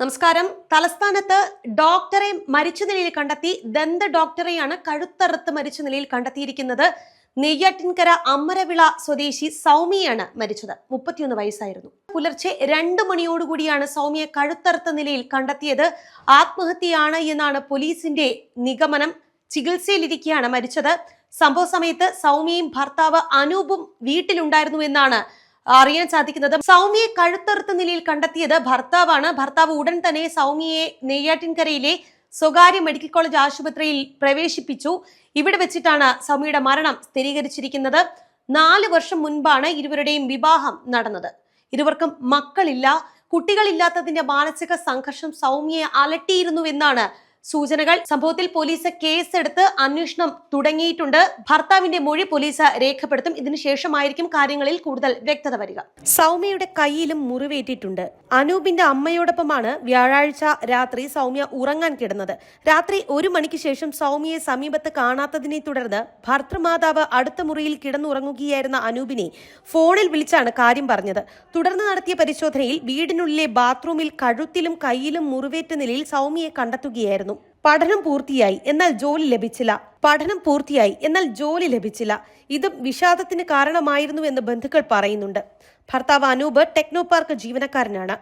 നമസ്കാരം. തലസ്ഥാനത്ത് ഡോക്ടറെ മരിച്ച നിലയിൽ കണ്ടെത്തി. ദന്ത ഡോക്ടറെയാണ് കഴുത്തറുത്ത് മരിച്ച നിലയിൽ കണ്ടെത്തിയിരിക്കുന്നത്. നെയ്യാറ്റിൻകര അമരവിള സ്വദേശി സൗമ്യയാണ് മരിച്ചത്. മുപ്പത്തിയൊന്ന് വയസ്സായിരുന്നു. പുലർച്ചെ രണ്ട് മണിയോടുകൂടിയാണ് സൗമ്യയെ കഴുത്തറുത്ത നിലയിൽ കണ്ടെത്തിയത്. ആത്മഹത്യയാണ് എന്നാണ് പോലീസിന്റെ നിഗമനം. ചികിത്സയിലിരിക്കെയാണ് മരിച്ചത്. സംഭവ സമയത്ത് സൗമ്യയും ഭർത്താവ് അനൂപും വീട്ടിലുണ്ടായിരുന്നു എന്നാണ് അറിയാൻ സാധിക്കുന്നത്. സൗമ്യയെ കഴുത്തറുത്ത നിലയിൽ കണ്ടെത്തിയത് ഭർത്താവാണ്. ഭർത്താവ് ഉടൻ തന്നെ സൗമ്യയെ നെയ്യാറ്റിൻകരയിലെ സ്വകാര്യ മെഡിക്കൽ കോളേജ് ആശുപത്രിയിൽ പ്രവേശിപ്പിച്ചു. ഇവിടെ വെച്ചിട്ടാണ് സൗമ്യയുടെ മരണം സ്ഥിരീകരിച്ചിരിക്കുന്നത്. നാല് വർഷം മുൻപാണ് ഇരുവരുടെയും വിവാഹം നടന്നത്. ഇരുവർക്കും മക്കളില്ല. കുട്ടികളില്ലാത്തതിന്റെ മാനസിക സംഘർഷം സൗമ്യയെ അലട്ടിയിരുന്നു എന്നാണ് സൂചനകൾ. സംഭവത്തിൽ പോലീസ് കേസെടുത്ത് അന്വേഷണം തുടങ്ങിയിട്ടുണ്ട്. ഭർത്താവിന്റെ മൊഴി പോലീസ് രേഖപ്പെടുത്തും. ഇതിനുശേഷമായിരിക്കും കാര്യങ്ങളിൽ കൂടുതൽ വ്യക്തത വരിക. സൗമ്യയുടെ കയ്യിലും മുറിവേറ്റിട്ടുണ്ട്. അനൂപിന്റെ അമ്മയോടൊപ്പമാണ് വ്യാഴാഴ്ച രാത്രി സൗമ്യ ഉറങ്ങാൻ കിടന്നത്. രാത്രി ഒരു മണിക്ക് ശേഷം സൗമ്യയെ സമീപത്ത് കാണാത്തതിനെ തുടർന്ന് ഭർത്തൃമാതാവ് അടുത്ത മുറിയിൽ കിടന്നുറങ്ങുകയായിരുന്ന അനൂപിനെ ഫോണിൽ വിളിച്ചാണ് കാര്യം പറഞ്ഞത്. തുടർന്ന് നടത്തിയ പരിശോധനയിൽ വീടിനുള്ളിലെ ബാത്റൂമിൽ കഴുത്തിലും കയ്യിലും മുറിവേറ്റ നിലയിൽ സൗമ്യയെ കണ്ടെത്തുകയായിരുന്നു. പഠനം പൂർത്തിയായി എന്നാൽ ജോലി ലഭിച്ചില്ല. പഠനം പൂർത്തിയായി എന്നാൽ ജോലി ലഭിച്ചില്ല. ഇതും വിഷാദത്തിന് കാരണമായിരുന്നു എന്ന് ബന്ധുക്കൾ പറയുന്നുണ്ട്. ഭർത്താവ് അനൂപ് ടെക്നോ പാർക്ക് ജീവനക്കാരനാണ്.